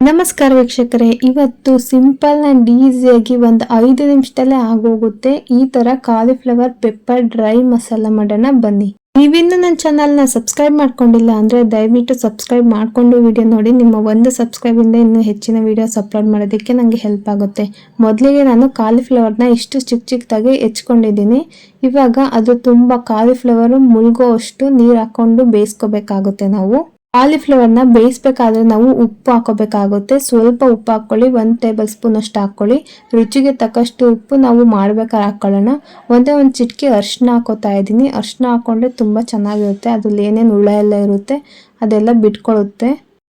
ನಮಸ್ಕಾರ ವೀಕ್ಷಕರೇ, ಇವತ್ತು ಸಿಂಪಲ್ ಆ್ಯಂಡ್ ಈಸಿಯಾಗಿ ಒಂದು ಐದು ನಿಮಿಷದಲ್ಲೇ ಆಗೋಗುತ್ತೆ ಈ ಥರ ಕಾಲಿಫ್ಲವರ್ ಪೆಪ್ಪರ್ ಡ್ರೈ ಮಸಾಲ ಮಾಡೋಣ ಬನ್ನಿ. ನೀವಿನ್ನೂ ನನ್ನ ಚಾನಲ್ನ ಸಬ್ಸ್ಕ್ರೈಬ್ ಮಾಡ್ಕೊಂಡಿಲ್ಲ ಅಂದ್ರೆ ದಯವಿಟ್ಟು ಸಬ್ಸ್ಕ್ರೈಬ್ ಮಾಡ್ಕೊಂಡು ವಿಡಿಯೋ ನೋಡಿ. ನಿಮ್ಮ ಒಂದು ಸಬ್ಸ್ಕ್ರೈಬ್ ಇಂದ ಇನ್ನೂ ಹೆಚ್ಚಿನ ವಿಡಿಯೋಸ್ ಅಪ್ಲೋಡ್ ಮಾಡೋದಕ್ಕೆ ನನಗೆ ಹೆಲ್ಪ್ ಆಗುತ್ತೆ. ಮೊದಲಿಗೆ ನಾನು ಕಾಲಿಫ್ಲವರ್ನ ಇಷ್ಟು ಚಿಕ್ಕ ಚಿಕ್ಕದಾಗಿ ಹೆಚ್ಕೊಂಡಿದ್ದೀನಿ. ಇವಾಗ ಅದು ತುಂಬ ಕಾಲಿಫ್ಲವರ್ ಮುಳುಗೋ ಅಷ್ಟು ನೀರು ಹಾಕೊಂಡು ಬೇಯಿಸ್ಕೋಬೇಕಾಗುತ್ತೆ ನಾವು. ಕಾಲಿಫ್ಲವರ್ನ ಬೇಯಿಸಬೇಕಾದ್ರೆ ನಾವು ಉಪ್ಪು ಹಾಕೋಬೇಕಾಗುತ್ತೆ. ಸ್ವಲ್ಪ ಉಪ್ಪು ಹಾಕೊಳ್ಳಿ ಒಂದು ಟೇಬಲ್ ಸ್ಪೂನ್ ಅಷ್ಟು ಹಾಕೊಳ್ಳಿ ರುಚಿಗೆ ತಕ್ಕಷ್ಟು ಉಪ್ಪು ನಾವು ಮಾಡ್ಬೇಕಾದ್ರೆ ಹಾಕೊಳ್ಳೋಣ. ಒಂದೇ ಒಂದು ಚಿಟಕಿ ಅರ್ಶಿನ ಹಾಕೋತಾ ಇದ್ದೀನಿ. ಅರ್ಶಿನ ಹಾಕೊಂಡ್ರೆ ತುಂಬ ಚೆನ್ನಾಗಿರುತ್ತೆ. ಅದ್ರಲ್ಲಿ ಏನೇನು ಹುಳ ಎಲ್ಲ ಇರುತ್ತೆ, ಅದೆಲ್ಲ ಬಿಟ್ಕೊಳ್ಳುತ್ತೆ.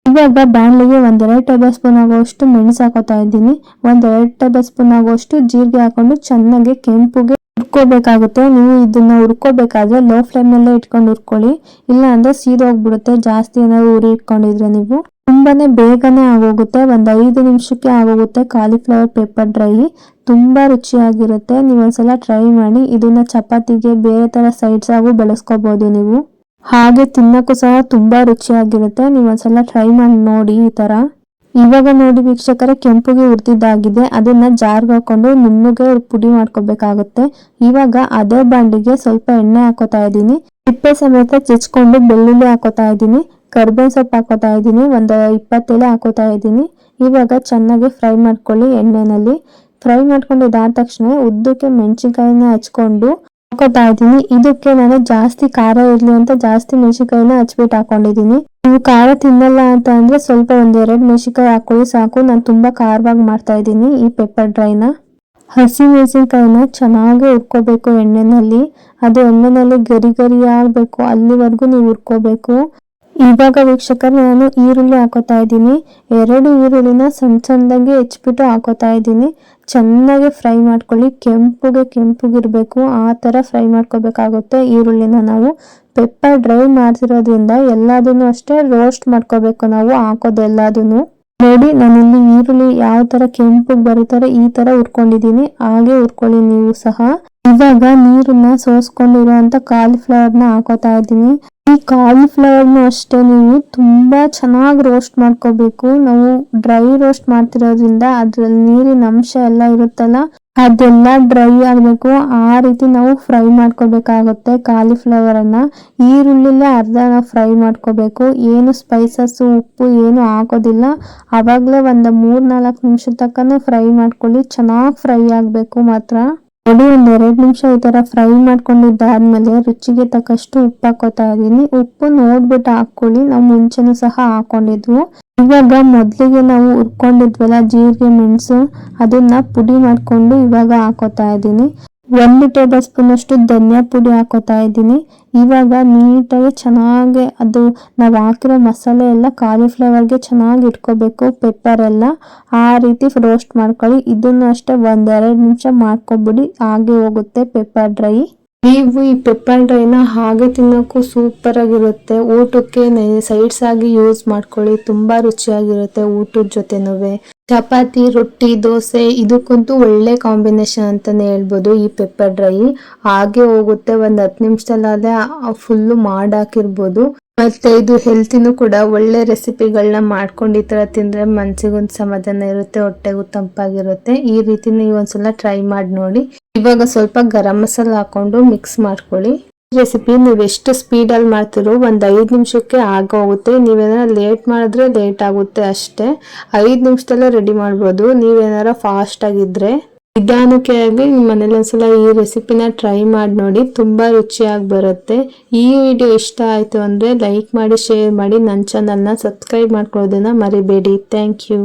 ಇವಾಗ ಬಾಣಲಿಗೆ ಒಂದೆರಡು ಟೇಬಲ್ ಸ್ಪೂನ್ ಆಗುವಷ್ಟು ಮೆಣಸು ಹಾಕೋತಾ ಇದ್ದೀನಿ. ಒಂದೆರಡು ಟೇಬಲ್ ಸ್ಪೂನ್ ಆಗುವಷ್ಟು ಜೀರಿಗೆ ಹಾಕೊಂಡು ಚೆನ್ನಾಗಿ ಕೆಂಪುಗೆ ಹುರ್ಕೋಬೇಕಾಗುತ್ತೆ ನೀವು ಇದನ್ನ ಹುರ್ಕೋಬೇಕಾದ್ರೆ ಲೋ ಫ್ಲೇಮಲ್ಲೇ ಇಟ್ಕೊಂಡು ಹುರ್ಕೊಳ್ಳಿ. ಇಲ್ಲ ಅಂದ್ರೆ ಸೀದೋಗ್ಬಿಡುತ್ತೆ ಜಾಸ್ತಿ ಏನಾದ್ರು ಉರಿ ಇಟ್ಕೊಂಡಿದ್ರೆ ನೀವು. ತುಂಬಾನೇ ಬೇಗನೆ ಆಗೋಗುತ್ತೆ, ಒಂದು ಐದು ನಿಮಿಷಕ್ಕೆ ಆಗೋಗುತ್ತೆ ಕಾಲಿಫ್ಲವರ್ ಪೇಪರ್ ಡ್ರೈ ತುಂಬಾ ರುಚಿಯಾಗಿರುತ್ತೆ, ನೀವೊಂದ್ಸಲ ಟ್ರೈ ಮಾಡಿ, ಇದನ್ನ ಚಪಾತಿಗೆ ಬೇರೆ ತರ ಸೈಡ್ಸ್ ಆಗು ಬಳಸ್ಕೋಬಹುದು ನೀವು. ಹಾಗೆ ತಿನ್ನಕ್ಕೂ ಸಹ ತುಂಬಾ ರುಚಿಯಾಗಿರುತ್ತೆ, ನೀವೊಂದ್ಸಲ ಟ್ರೈ ಮಾಡಿ ನೋಡಿ ಈ ತರ. ಇವಾಗ ನೋಡಿ ವೀಕ್ಷಕರೇ, ಕೆಂಪುಗೆ ಉರ್ತಿದ್ದಾಗಿದೆ ಅದನ್ನ ಜಾರ್ಗೆ ಹಾಕೊಂಡು ನುಣ್ಣಗೆ ಪುಡಿ ಮಾಡ್ಕೋಬೇಕಾಗುತ್ತೆ. ಇವಾಗ ಅದೇ ಬಾಂಡಿಗೆ ಸ್ವಲ್ಪ ಎಣ್ಣೆ ಹಾಕೋತಾ ಇದ್ದೀನಿ. ತಿಪ್ಪೆ ಸಮೇತ ಚಿಚ್ಕೊಂಡು ಬೆಳ್ಳುಳ್ಳಿ ಹಾಕೋತಾ ಇದ್ದೀನಿ. ಕರ್ಬೇವಿನ ಸೊಪ್ಪು ಹಾಕೋತಾ ಇದ್ದೀನಿ. ಒಂದು ಇಪ್ಪತ್ತೆಲೆ ಹಾಕೋತಾ ಇದ್ದೀನಿ. ಇವಾಗ ಚೆನ್ನಾಗಿ ಫ್ರೈ ಮಾಡ್ಕೊಳ್ಳಿ ಎಣ್ಣೆನಲ್ಲಿ. ಫ್ರೈ ಮಾಡ್ಕೊಂಡು ಇದಾದ ತಕ್ಷಣ ಉದ್ದಕ್ಕೆ ಮೆಣಸಿನ್ಕಾಯಿನ ಹಚ್ಕೊಂಡು ಹಾಕೋತಾ ಇದ್ದೀನಿ. ಇದಕ್ಕೆ ನಾನು ಜಾಸ್ತಿ ಖಾರ ಇರಲಿ ಅಂತ ಜಾಸ್ತಿ ಮೆಣಸಿನ್ಕಾಯಿನ ಹಚ್ಬಿಟ್ಟು ಹಾಕೊಂಡಿದ್ದೀನಿ. ನೀವು ಖಾರ ತಿನ್ನಲ್ಲ ಅಂತ ಅಂದರೆ ಸ್ವಲ್ಪ ಒಂದೆರಡು ಮೆಣಸಿನ್ಕಾಯಿ ಹಾಕೊಳ್ಳಿ ಸಾಕು. ನಾನು ತುಂಬ ಖಾರವಾಗಿ ಮಾಡ್ತಾ ಇದ್ದೀನಿ ಈ ಪೆಪ್ಪರ್ ಡ್ರೈನ ಹಸಿ ಮೆಣಸಿನ್ಕಾಯಿನ ಚೆನ್ನಾಗಿ ಹುರ್ಕೋಬೇಕು ಎಣ್ಣೆನಲ್ಲಿ. ಅದು ಎಣ್ಣೆನಲ್ಲಿ ಗರಿ ಗರಿ ಆಗಬೇಕು. ಅಲ್ಲಿವರೆಗೂ ನೀವು ಹುರ್ಕೋಬೇಕು. ಇವಾಗ ವೀಕ್ಷಕರು, ನಾನು ಈರುಳ್ಳಿ ಹಾಕೋತಾ ಇದ್ದೀನಿ. ಎರಡು ಈರುಳ್ಳಿನ ಸಣ್ಣ ಸಣ್ಣದಾಗಿ ಹೆಚ್ಚಿಬಿಟ್ಟು ಹಾಕೋತಾ ಇದ್ದೀನಿ. ಚೆನ್ನಾಗಿ ಫ್ರೈ ಮಾಡ್ಕೊಳ್ಳಿ. ಕೆಂಪುಗೆ ಕೆಂಪುಗಿರಬೇಕು. ಆ ಥರ ಫ್ರೈ ಮಾಡ್ಕೋಬೇಕಾಗುತ್ತೆ ಈರುಳ್ಳಿನ ನಾವು. ಪೆಪ್ಪರ್ ಡ್ರೈ ಮಾಡ್ತಿರೋದ್ರಿಂದ ಎಲ್ಲದನ್ನು ಅಷ್ಟೇ ರೋಸ್ಟ್ ಮಾಡ್ಕೋಬೇಕು ನಾವು ಹಾಕೋದು ಎಲ್ಲದನ್ನು ನೋಡಿ, ನಾನಿಲ್ಲಿ ಈರುಳ್ಳಿ ಯಾವ ಥರ ಕೆಂಪುಗೆ ಬರುತ್ತಾರೆ ಈ ಥರ ಉರ್ಕೊಂಡಿದ್ದೀನಿ ಹಾಗೆ ಉರ್ಕೊಳ್ಳಿ ನೀವು ಸಹ. ಇವಾಗ ನೀರನ್ನ ಸೋಸ್ಕೊಂಡಿರುವಂತ ಕಾಲಿಫ್ಲವರ್ನ ಹಾಕೋತಾ ಇದ್ದೀನಿ. ಈ ಕಾಲಿಫ್ಲವರ್ನು ಅಷ್ಟೇ ನೀವು ತುಂಬಾ ಚೆನ್ನಾಗಿ ರೋಸ್ಟ್ ಮಾಡ್ಕೋಬೇಕು. ನಾವು ಡ್ರೈ ರೋಸ್ಟ್ ಮಾಡ್ತಿರೋದ್ರಿಂದ ಅದ್ರಲ್ಲಿ ನೀರಿನ ಅಂಶ ಎಲ್ಲ ಇರುತ್ತಲ್ಲ, ಅದೆಲ್ಲ ಡ್ರೈ ಆಗ್ಬೇಕು. ಆ ರೀತಿ ನಾವು ಫ್ರೈ ಮಾಡ್ಕೋಬೇಕಾಗುತ್ತೆ ಕಾಲಿಫ್ಲವರ್ ಅನ್ನ ಈರುಳ್ಳಿಲೇ ಅರ್ಧ ನಾವು ಫ್ರೈ ಮಾಡ್ಕೋಬೇಕು. ಏನು ಸ್ಪೈಸಸ್ ಉಪ್ಪು ಏನು ಹಾಕೋದಿಲ್ಲ. ಅವಾಗಲೇ ಒಂದು ಮೂರ್ ನಾಲ್ಕು ನಿಮಿಷದ ತಕ್ಕನೂ ಫ್ರೈ ಮಾಡ್ಕೊಳ್ಳಿ. ಚೆನ್ನಾಗಿ ಫ್ರೈ ಆಗಬೇಕು ಮಾತ್ರ. ನೋಡಿ, ಒಂದ್ ಎರಡ್ ನಿಮಿಷ ಈ ತರ ಫ್ರೈ ಮಾಡ್ಕೊಂಡಿದ್ದಾದ್ಮೇಲೆ ರುಚಿಗೆ ತಕ್ಕಷ್ಟು ಉಪ್ಪು ಹಾಕೋತಾ ಇದೀನಿ ಉಪ್ಪು ನೋಡ್ಬಿಟ್ಟು ಹಾಕೊಳ್ಳಿ ನಾವು ಮುಂಚೆನೂ ಸಹ ಹಾಕೊಂಡಿದ್ವು. ಇವಾಗ ಮೊದ್ಲಿಗೆ ನಾವು ಹುರ್ಕೊಂಡಿದ್ವಲ್ಲ, ಜೀರಿಗೆ, ಮೆಣಸು, ಅದನ್ನ ಪುಡಿ ಮಾಡ್ಕೊಂಡು ಇವಾಗ ಹಾಕೋತಾ ಇದ್ದೀನಿ. ಒಂದು ಟೇಬಲ್ ಸ್ಪೂನ್ ಧನಿಯಾ ಪುಡಿ ಹಾಕೋತಾ ಇದ್ದೀನಿ. ಇವಾಗ ನೀಟಾಗಿ ಚೆನ್ನಾಗಿ ಅದು ನಾವು ಹಾಕಿರೋ ಮಸಾಲೆ ಎಲ್ಲ ಕಾಲಿಫ್ಲವರ್ಗೆ ಚೆನ್ನಾಗಿ ಇಟ್ಕೋಬೇಕು ಪೆಪ್ಪರ್ ಎಲ್ಲ. ಆ ರೀತಿ ರೋಸ್ಟ್ ಮಾಡ್ಕೊಳ್ಳಿ. ಇದನ್ನು ಅಷ್ಟೇ ಒಂದೆರಡು ನಿಮಿಷ ಮಾಡ್ಕೊಬಿಡಿ. ಹಾಗೆ ಹೋಗುತ್ತೆ ಪೆಪ್ಪರ್ ಡ್ರೈ ನೀವು ಈ ಪೆಪ್ಪರ್ ಡ್ರೈನ ಹಾಗೆ ತಿನ್ನೋಕ್ಕೂ ಸೂಪರ್ ಆಗಿರುತ್ತೆ. ಊಟಕ್ಕೆ ಸೈಡ್ಸ್ ಆಗಿ ಯೂಸ್ ಮಾಡ್ಕೊಳ್ಳಿ, ತುಂಬಾ ರುಚಿಯಾಗಿರುತ್ತೆ ಊಟದ ಜೊತೆನೂ ಚಪಾತಿ, ರೊಟ್ಟಿ, ದೋಸೆ, ಇದಕ್ಕಂತೂ ಒಳ್ಳೆ ಕಾಂಬಿನೇಷನ್ ಅಂತಾನೆ ಹೇಳ್ಬೋದು ಈ ಪೆಪ್ಪರ್ ಡ್ರೈ. ಹಾಗೆ ಹೋಗುತ್ತೆ ಒಂದ್ ಹತ್ತು ನಿಮಿಷದಲ್ಲಾದ್ರೆ ಫುಲ್ಲು ಮಾಡಾಕಿರ್ಬೋದು ಮತ್ತೆ ಇದು ಹೆಲ್ತಿನೂ ಕೂಡ ಒಳ್ಳೆ ರೆಸಿಪಿಗಳನ್ನ ಮಾಡ್ಕೊಂಡು ಈ ತರ ತಿಂದ್ರೆ ಮನ್ಸಿಗೊಂದು ಸಮಾಧಾನ ಇರುತ್ತೆ, ಹೊಟ್ಟೆಗೂ ತಂಪಾಗಿರುತ್ತೆ. ಈ ರೀತಿ ನೀವು ಒಂದ್ಸಲ ಟ್ರೈ ಮಾಡಿ ನೋಡಿ. ಇವಾಗ ಸ್ವಲ್ಪ ಗರಂ ಮಸಾಲ ಹಾಕೊಂಡು ಮಿಕ್ಸ್ ಮಾಡ್ಕೊಳ್ಳಿ. ರೆಸಿಪಿ ನೀವು ಎಷ್ಟು ಸ್ಪೀಡಲ್ಲಿ ಮಾಡ್ತಿರೋ ಒಂದು ಐದು ನಿಮಿಷಕ್ಕೆ ಆಗೋಗುತ್ತೆ. ನೀವೇನಾರ ಲೇಟ್ ಮಾಡಿದ್ರೆ ಲೇಟ್ ಆಗುತ್ತೆ ಅಷ್ಟೇ. ಐದು ನಿಮಿಷದಲ್ಲೇ ರೆಡಿ ಮಾಡ್ಬೋದು. ನೀವೇನಾರ ಫಾಸ್ಟ್ ಆಗಿದ್ರೆ. ನಿಧಾನಕ್ಕೆ ಆಗಲಿ ನಿಮ್ಮ ಮನೇಲಿ ಒಂದ್ಸಲ ಈ ರೆಸಿಪಿನ ಟ್ರೈ ಮಾಡಿ ನೋಡಿ, ತುಂಬ ರುಚಿಯಾಗಿ ಬರುತ್ತೆ. ಈ ವಿಡಿಯೋ ಇಷ್ಟ ಆಯಿತು ಅಂದರೆ ಲೈಕ್ ಮಾಡಿ ಶೇರ್ ಮಾಡಿ ನನ್ನ ಚಾನಲ್ನ ಸಬ್ಸ್ಕ್ರೈಬ್ ಮಾಡ್ಕೊಳ್ಳೋದನ್ನ ಮರಿಬೇಡಿ. Thank you